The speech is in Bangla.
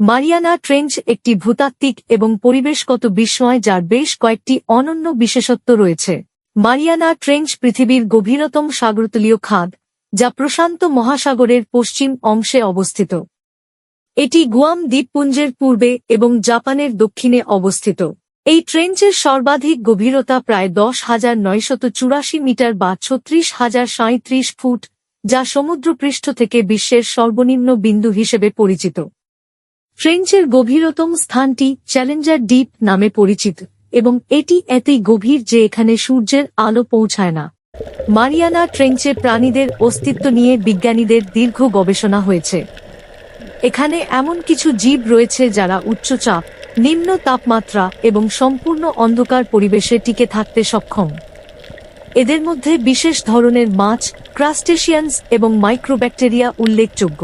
মারিয়ানা ট্রেঞ্চ একটি ভূতাত্ত্বিক এবং পরিবেশগত বিস্ময় যার বেশ কয়েকটি অনন্য বিশেষত্ব রয়েছে। মারিয়ানা ট্রেঞ্চ পৃথিবীর গভীরতম সাগরতলীয় খাদ, যা প্রশান্ত মহাসাগরের পশ্চিম অংশে অবস্থিত। এটি গুয়াম দ্বীপপুঞ্জের পূর্বে এবং জাপানের দক্ষিণে অবস্থিত। এই ট্রেঞ্চের সর্বাধিক গভীরতা প্রায় দশ হাজার নয়শত চুরাশি মিটার বা ছত্রিশ হাজার সাঁত্রিশ ফুট, যা সমুদ্রপৃষ্ঠ থেকে বিশ্বের সর্বনিম্ন বিন্দু হিসেবে পরিচিত। ট্রেঞ্চের গভীরতম স্থানটি চ্যালেঞ্জার ডিপ নামে পরিচিত, এবং এটি এতই গভীর যে এখানে সূর্যের আলো পৌঁছায় না। মারিয়ানা ট্রেঞ্চে প্রাণীদের অস্তিত্ব নিয়ে বিজ্ঞানীদের দীর্ঘ গবেষণা হয়েছে। এখানে এমন কিছু জীব রয়েছে যারা উচ্চচাপ নিম্ন তাপমাত্রা এবং সম্পূর্ণ অন্ধকার পরিবেশে টিকে থাকতে সক্ষম। এদের মধ্যে বিশেষ ধরনের মাছ, ক্রাস্টেশিয়ান্স এবং মাইক্রোব্যাকটেরিয়া উল্লেখযোগ্য।